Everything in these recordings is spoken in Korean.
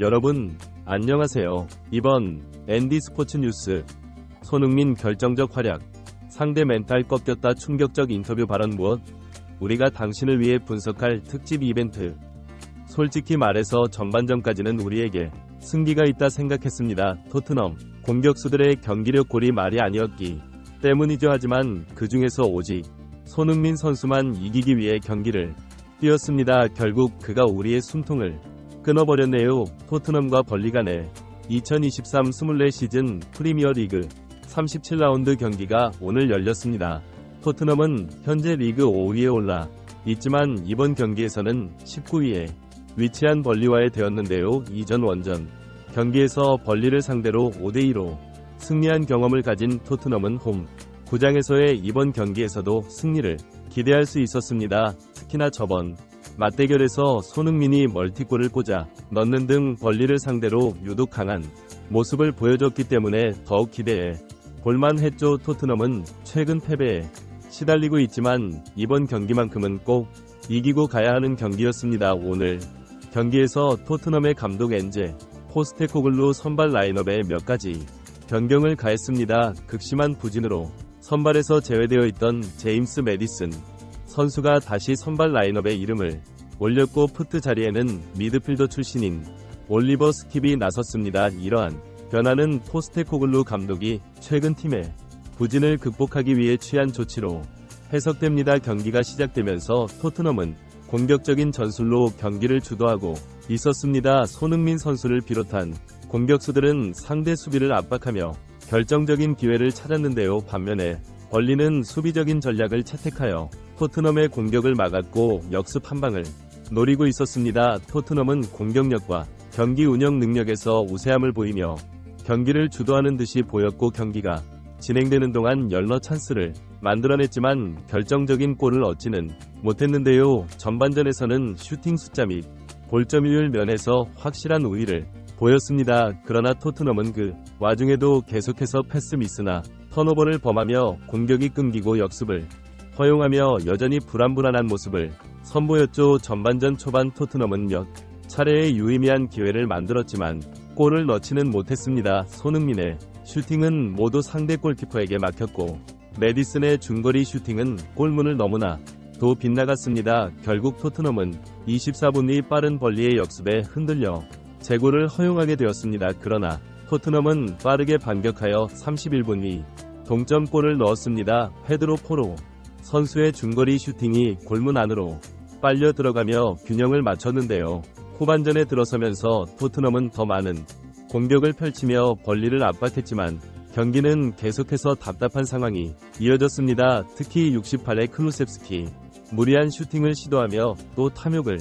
여러분, 안녕하세요. 이번 앤디 스포츠 뉴스. 손흥민 결정적 활약. 상대 멘탈 꺾였다 충격적 인터뷰 발언 무엇? 우리가 당신을 위해 분석할 특집 이벤트. 솔직히 말해서 전반전까지는 우리에게 승기가 있다 생각했습니다. 토트넘. 공격수들의 경기력 골이 말이 아니었기 때문이죠. 하지만 그 중에서 오직 손흥민 선수만 이기기 위해 경기를 뛰었습니다. 결국 그가 우리의 숨통을 끊어버렸네요. 토트넘과 벌리 간의 2023-24 시즌 프리미어 리그 37라운드 경기가 오늘 열렸습니다. 토트넘은 현재 리그 5위에 올라 있지만 이번 경기에서는 19위에 위치한 벌리와의 되었는데요. 이전 원전 경기에서 벌리를 상대로 5대2로 승리한 경험을 가진 토트넘은 홈 구장에서의 이번 경기에서도 승리를 기대할 수 있었습니다. 특히나 저번 맞대결에서 손흥민이 멀티골을 꽂아 넣는 등 벌리를 상대로 유독 강한 모습을 보여줬기 때문에 더욱 기대해 볼만했죠. 토트넘은 최근 패배에 시달리고 있지만 이번 경기만큼은 꼭 이기고 가야 하는 경기였습니다. 오늘 경기에서 토트넘의 감독 엔제 포스테코글루 선발 라인업에 몇 가지 변경을 가했습니다. 극심한 부진으로 선발에서 제외되어 있던 제임스 메디슨 선수가 다시 선발 라인업에 이름을 올렸고 푸트 자리에는 미드필더 출신인 올리버 스킵이 나섰습니다. 이러한 변화는 포스테코글루 감독이 최근 팀의 부진을 극복하기 위해 취한 조치로 해석됩니다. 경기가 시작되면서 토트넘은 공격적인 전술로 경기를 주도하고 있었습니다. 손흥민 선수를 비롯한 공격수들은 상대 수비를 압박하며 결정적인 기회를 찾았는데요. 반면에 벌리는 수비적인 전략을 채택하여 토트넘의 공격을 막았고 역습 한 방을 노리고 있었습니다. 토트넘은 공격력과 경기 운영 능력에서 우세함을 보이며 경기를 주도하는 듯이 보였고 경기가 진행되는 동안 열너 찬스를 만들어냈지만 결정적인 골을 얻지는 못했는데요. 전반전에서는 슈팅 숫자 및 볼점유율 면에서 확실한 우위를 보였습니다. 그러나 토트넘은 그 와중에도 계속해서 패스 미스나 턴오버를 범하며 공격이 끊기고 역습을 허용하며 여전히 불안불안한 모습을 선보였죠. 전반전 초반 토트넘은 몇 차례의 유의미한 기회를 만들었지만 골을 넣지는 못했습니다. 손흥민의 슈팅은 모두 상대 골키퍼에게 막혔고 메디슨의 중거리 슈팅은 골문을 너무나 도 빗나갔습니다. 결국 토트넘은 24분 뒤 빠른 벌리의 역습에 흔들려 재고를 허용하게 되었습니다. 그러나 토트넘은 빠르게 반격하여 31분 뒤 동점골을 넣었습니다. 페드로 포로 선수의 중거리 슈팅이 골문 안으로 빨려 들어가며 균형을 맞췄는데요. 후반전에 들어서면서 토트넘은 더 많은 공격을 펼치며 벌리를 압박했지만 경기는 계속해서 답답한 상황이 이어졌습니다. 특히 68의 클루셉스키 무리한 슈팅을 시도하며 또 탐욕을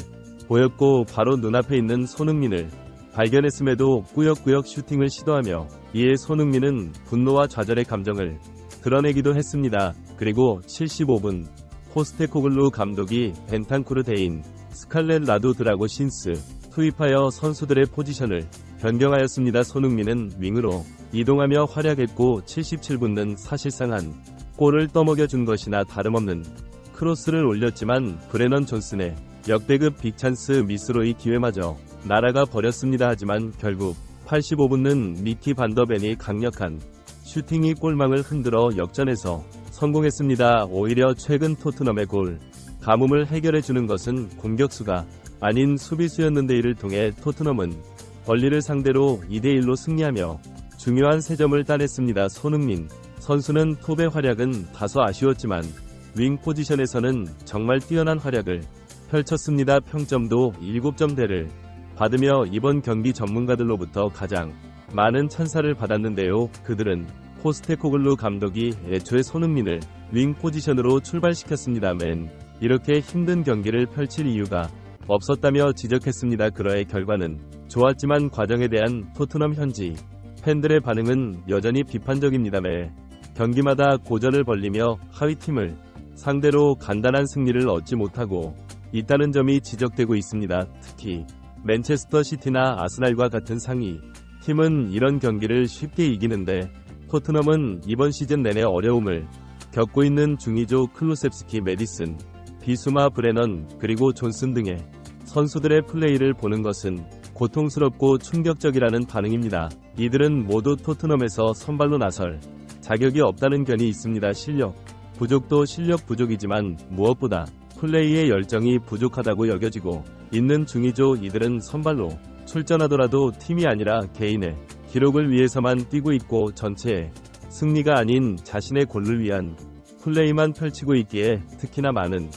보였고 바로 눈앞에 있는 손흥민을 발견했음에도 꾸역꾸역 슈팅을 시도하며 이에 손흥민은 분노와 좌절의 감정을 드러내기도 했습니다. 그리고 75분 포스테코글루 감독이 벤탄쿠르 대인 스칼렛 라도 드라고 신스 투입하여 선수들의 포지션을 변경하였습니다. 손흥민은 윙으로 이동하며 활약했고 77분은 사실상 한 골을 떠먹여 준 것이나 다름없는 크로스를 올렸지만 브레넌 존슨의 역대급 빅찬스 미스로의 기회마저 날아가 버렸습니다. 하지만 결국 85분은 미키 반더벤이 강력한 슈팅이 골망을 흔들어 역전해서 성공했습니다. 오히려 최근 토트넘의 골 가뭄을 해결해 주는 것은 공격수가 아닌 수비수였는데 이를 통해 토트넘은 벌리를 상대로 2대1로 승리하며 중요한 세 점을 따냈습니다. 손흥민 선수는 톱의 활약은 다소 아쉬웠지만 윙 포지션에서는 정말 뛰어난 활약을 펼쳤습니다. 평점도 7점대를 받으며 이번 경기 전문가들로부터 가장 많은 찬사를 받았는데요. 그들은 포스테코글루 감독이 애초에 손흥민을 윙 포지션으로 출발시켰습니다맨 이렇게 힘든 경기를 펼칠 이유가 없었다며 지적했습니다. 그러의 결과는 좋았지만 과정에 대한 토트넘 현지 팬들의 반응은 여전히 비판적입니다매 경기마다 고전을 벌리며 하위 팀을 상대로 간단한 승리를 얻지 못하고 있다는 점이 지적되고 있습니다. 특히 맨체스터 시티나 아스날과 같은 상위 팀은 이런 경기를 쉽게 이기는데 토트넘은 이번 시즌 내내 어려움을 겪고 있는 중이죠. 클루셉스키 메디슨, 비수마 브레넌 그리고 존슨 등의 선수들의 플레이를 보는 것은 고통스럽고 충격적이라는 반응입니다. 이들은 모두 토트넘에서 선발로 나설 자격이 없다는 견이 있습니다. 실력 부족도 실력 부족이지만 무엇보다 플레이의 열정이 부족하다고 여겨지고 있는 중이죠. 이들은 선발로 출전하더라도 팀이 아니라 개인의 기록을 위해서만 뛰고 있고 전체의 승리가 아닌 자신의 골을 위한 플레이만 펼치고 있기에 특히나 많은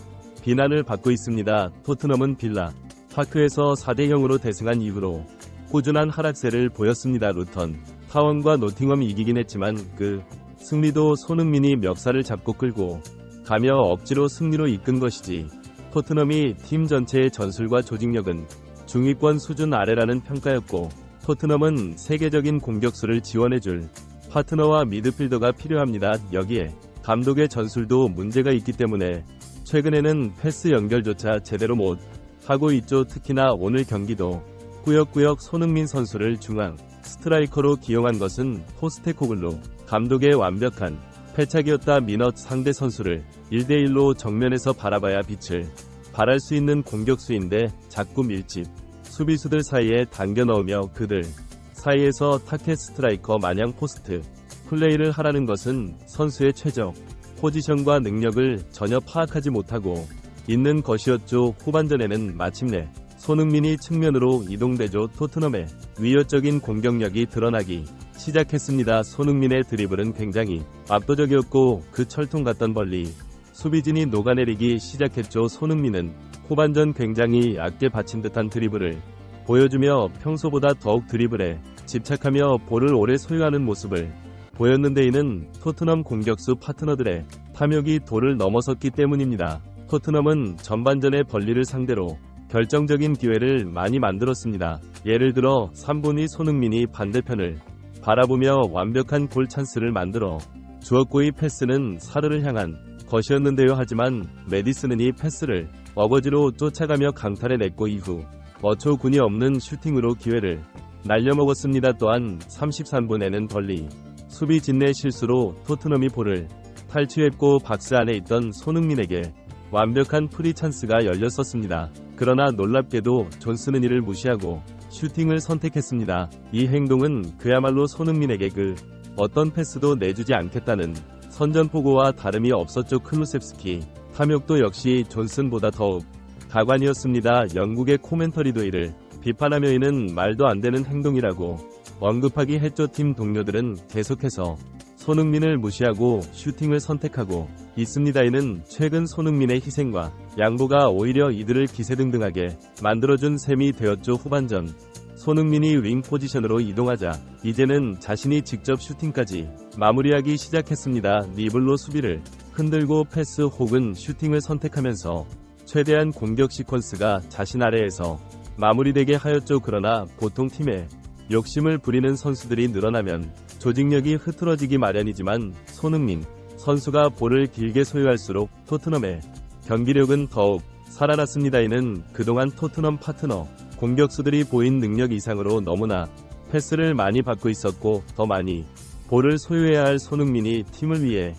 비난을 받고 있습니다. 토트넘은 빌라 파크에서 4대 0으로 대승한 이후로 꾸준한 하락세를 보였습니다. 루턴 타원과 노팅엄이 이기긴 했지만 그 승리도 손흥민이 멱살을 잡고 끌고 가며 억지로 승리로 이끈 것이지 토트넘이 팀 전체의 전술과 조직력은 중위권 수준 아래라는 평가였고 토트넘은 세계적인 공격수를 지원해줄 파트너와 미드필더가 필요합니다. 여기에 감독의 전술도 문제가 있기 때문에 최근에는 패스 연결조차 제대로 못 하고 있죠. 특히나 오늘 경기도 꾸역꾸역 손흥민 선수를 중앙 스트라이커로 기용한 것은 포스테코글로 감독의 완벽한 패착이었다. 미넛 상대 선수를 1대1로 정면에서 바라봐야 빛을 발할 수 있는 공격수인데 자꾸 밀집 수비수들 사이에 당겨 넣으며 그들 사이에서 타켓 스트라이커 마냥 포스트 플레이를 하라는 것은 선수의 최적 포지션과 능력을 전혀 파악하지 못하고 있는 것이었죠. 후반전에는 마침내 손흥민이 측면으로 이동되죠. 토트넘의 위협적인 공격력이 드러나기 시작했습니다. 손흥민의 드리블은 굉장히 압도적이었고 그 철통 같던 벌리 수비진이 녹아내리기 시작했죠. 손흥민은 후반전 굉장히 악게 받친 듯한 드리블을 보여주며 평소보다 더욱 드리블에 집착하며 볼을 오래 소유하는 모습을 보였는데 이는 토트넘 공격수 파트너들의 탐욕이 도를 넘어섰기 때문입니다. 토트넘은 전반전의 벌리를 상대로 결정적인 기회를 많이 만들었습니다. 예를 들어 3분이 손흥민이 반대편을 바라보며 완벽한 골 찬스를 만들어 주었고 이 패스는 사르를 향한 것이었는데요. 하지만 메디슨은 이 패스를 어거지로 쫓아가며 강탈해냈고 이후 어초군이 없는 슈팅으로 기회를 날려먹었습니다. 또한 33분에는 벌리 수비 진내 실수로 토트넘이 볼을 탈취했고 박스 안에 있던 손흥민에게 완벽한 프리 찬스가 열렸었습니다. 그러나 놀랍게도 존스는 이를 무시하고 슈팅을 선택했습니다. 이 행동은 그야말로 손흥민에게 그 어떤 패스도 내주지 않겠다는 선전포고와 다름이 없었죠. 클루셉스키 탐욕도 역시 존슨보다 더욱 가관이었습니다. 영국의 코멘터리도 이를 비판하며 이는 말도 안 되는 행동이라고 언급하기 했죠. 팀 동료들은 계속해서 손흥민을 무시하고 슈팅을 선택하고 있습니다. 이는 최근 손흥민의 희생과 양보가 오히려 이들을 기세등등하게 만들어준 셈이 되었죠. 후반전 손흥민이 윙 포지션으로 이동하자 이제는 자신이 직접 슈팅까지 마무리하기 시작했습니다. 니블로 수비를 흔들고 패스 혹은 슈팅을 선택하면서 최대한 공격 시퀀스가 자신 아래에서 마무리되게 하였죠. 그러나 보통 팀에 욕심을 부리는 선수들이 늘어나면 조직력이 흐트러지기 마련이지만 손흥민 선수가 볼을 길게 소유할수록 토트넘의 경기력은 더욱 살아났습니다. 이는 그동안 토트넘 파트너 공격수들이 보인 능력 이상으로 너무나 패스를 많이 받고 있었고 더 많이 볼을 소유해야 할 손흥민이 팀을 위해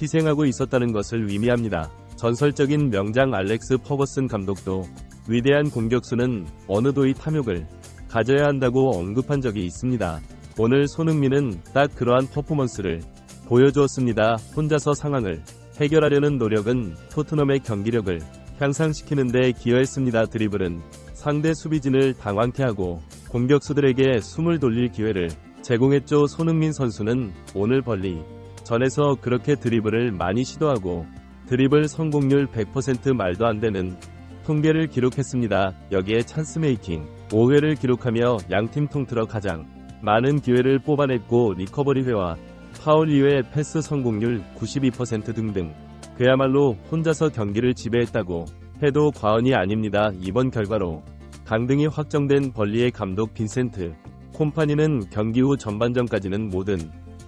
희생하고 있었다는 것을 의미합니다. 전설적인 명장 알렉스 퍼거슨 감독도 위대한 공격수는 어느 도의 탐욕을 가져야 한다고 언급한 적이 있습니다. 오늘 손흥민은 딱 그러한 퍼포먼스를 보여주었습니다. 혼자서 상황을 해결하려는 노력은 토트넘의 경기력을 향상시키는 데 기여했습니다. 드리블은 상대 수비진을 당황케 하고 공격수들에게 숨을 돌릴 기회를 제공했죠. 손흥민 선수는 오늘 벌리 전에서 그렇게 드리블을 많이 시도하고 드리블 성공률 100% 말도 안 되는 통계를 기록했습니다. 여기에 찬스 메이킹 5회를 기록하며 양팀 통틀어 가장 많은 기회를 뽑아냈고 리커버리 회와 파울 이외 패스 성공률 92% 등등 그야말로 혼자서 경기를 지배했다고 해도 과언이 아닙니다. 이번 결과로 강등이 확정된 벌리의 감독 빈센트 콤파니는 경기 후 전반전까지는 모든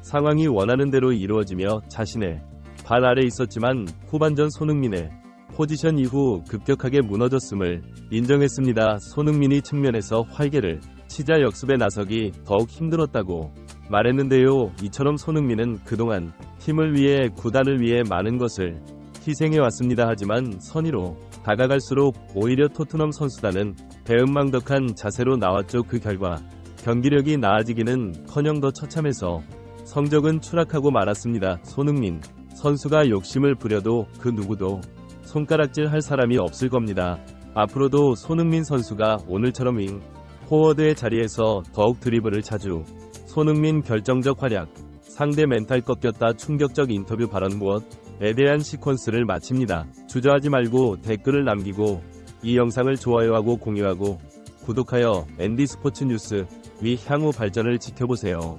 상황이 원하는 대로 이루어지며 자신의 발 아래 있었지만 후반전 손흥민의 포지션 이후 급격하게 무너졌음을 인정했습니다. 손흥민이 측면에서 활개를 치자 역습에 나서기 더욱 힘들었다고 말했는데요. 이처럼 손흥민은 그동안 팀을 위해 구단을 위해 많은 것을 희생해 왔습니다. 하지만 선의로 다가갈수록 오히려 토트넘 선수단은 배은망덕한 자세로 나왔죠. 그 결과 경기력이 나아지기는 커녕 더 처참해서 성적은 추락하고 말았습니다. 손흥민 선수가 욕심을 부려도 그 누구도 손가락질 할 사람이 없을 겁니다. 앞으로도 손흥민 선수가 오늘처럼 윙 포워드의 자리에서 더욱 드리블을 자주 손흥민 결정적 활약 상대 멘탈 꺾였다 충격적 인터뷰 발언 무엇에 대한 시퀀스를 마칩니다. 주저하지 말고 댓글을 남기고 이 영상을 좋아요하고 공유하고 구독하여 앤디 스포츠 뉴스 위 향후 발전을 지켜보세요.